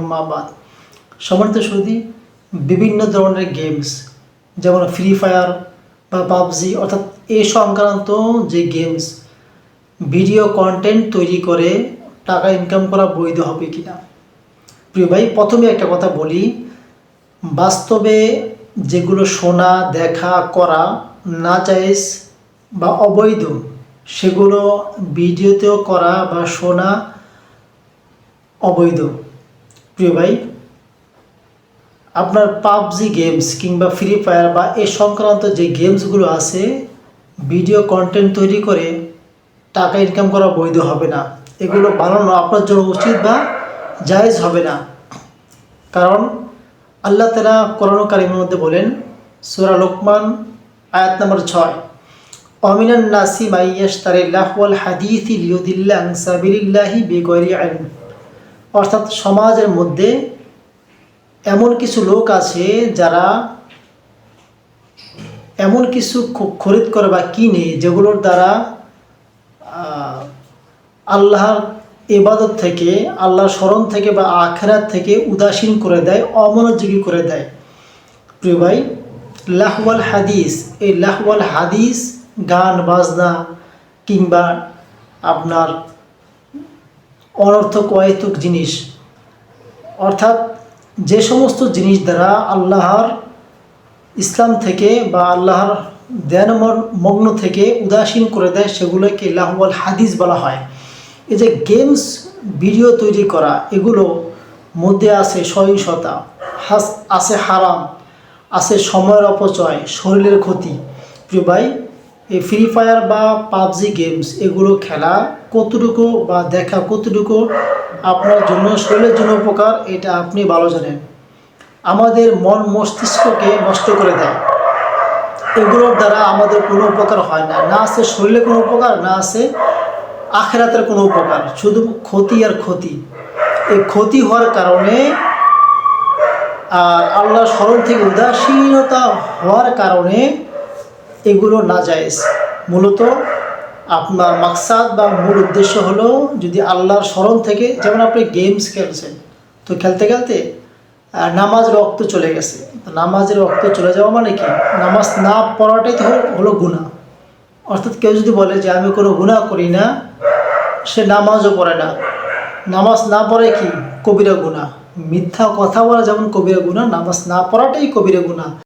আম্মাবাদ সমানিত সুদী বিভিন্ন ধরনের গেমস যেমন ফ্রি ফায়ার বা পাবজি, অর্থাৎ এই সংক্রান্ত যে গেমস ভিডিও কন্টেন্ট তৈরি করে টাকা ইনকাম করা বৈধ হবে কিনা? প্রিয় ভাই, প্রথমে একটা কথা বলি, বাস্তবে যেগুলো শোনা, দেখা, করা, না চাইস বা অবৈধ, সেগুলো ভিডিওতেও করা বা শোনা অবৈধ। প্রিয় ভাই, আপনার পাবজি গেমস কিংবা ফ্রি ফায়ার বা এ সংক্রান্ত যে গেমসগুলো আছে ভিডিও কন্টেন্ট তৈরি করে টাকা ইনকাম করা বৈধ হবে না। এগুলো বানানো আপনার জন্য উচিত বা জায়েজ হবে না। কারণ আল্লাহ তালা কারিমের মধ্যে বলেন, সুরা লোকমান, আয়াত নম্বর ছয়, অমিনান নাসি মাইয়াস তারিল্লাহওয়াল হাদিসি লিউদিল্লাহ সাবিলিল্লাহি বেগরি আইন। অর্থাৎ সমাজের মধ্যে এমন কিছু লোক আছে যারা এমন কিছু খরিদ করে বা কিনে যেগুলোর দ্বারা আল্লাহর ইবাদত থেকে, আল্লাহর স্মরণ থেকে বা আখেরাত থেকে উদাসীন করে দেয়, অমনোযোগী করে দেয়। প্রিয় ভাই, লাহওয়াল হাদিস, এই লাহওয়াল হাদিস, গান, বাজনা কিংবা আপনার অনর্থক অহেতুক জিনিস। অর্থাৎ যে সমস্ত জিনিস দ্বারা আল্লাহর ইসলাম থেকে বা আল্লাহর ধ্যান মগ্ন থেকে উদাসীন করে দেয়, সেগুলোকে লাহওয়াল হাদিস বলা হয়। এই যে গেমস ভিডিও তৈরি করা, এগুলো মধ্যে আছে সহিংসতা, হাস, আছে হারাম, আছে সময়ের অপচয়, শরীরের ক্ষতি। প্রিয় ভাই এই ফ্রি ফায়ার বা পাবজি গেমস এগুলো খেলা কতটুকু বা দেখা কতটুকু আপনার জন্য শরীরের জন্য উপকার, এটা আপনি ভালো জানেন। আমাদের মন মস্তিষ্ককে নষ্ট করে দেয়। এগুলোর দ্বারা আমাদের কোনো উপকার হয় না। না আছে শরীরে কোনো উপকার, না আছে আখেরাতের কোনো উপকার। শুধু ক্ষতি আর ক্ষতি। এই ক্ষতি হওয়ার কারণে আর আল্লাহ স্মরণ থেকে উদাসীনতা হওয়ার কারণে এগুলো না জায়েজ মূলত আপনার মাকসাদ বা মূল উদ্দেশ্য হলো যদি আল্লাহর স্মরণ থেকে, যেমন আপনি গেমস খেলছেন, তো খেলতে খেলতে নামাজ রক্ত চলে গেছে। নামাজের রক্ত চলে যাওয়া মানে কি? নামাজ না পড়াটাই তো হলো গুণা অর্থাৎ কেউ যদি বলে যে আমি কোনো গুণা করি না, সে নামাজও পড়ে না। নামাজ না পড়ে কি? কবিরা গুণা মিথ্যা কথা বলা যেমন কবিরা গুণা নামাজ না পড়াটাই কবিরা গুণা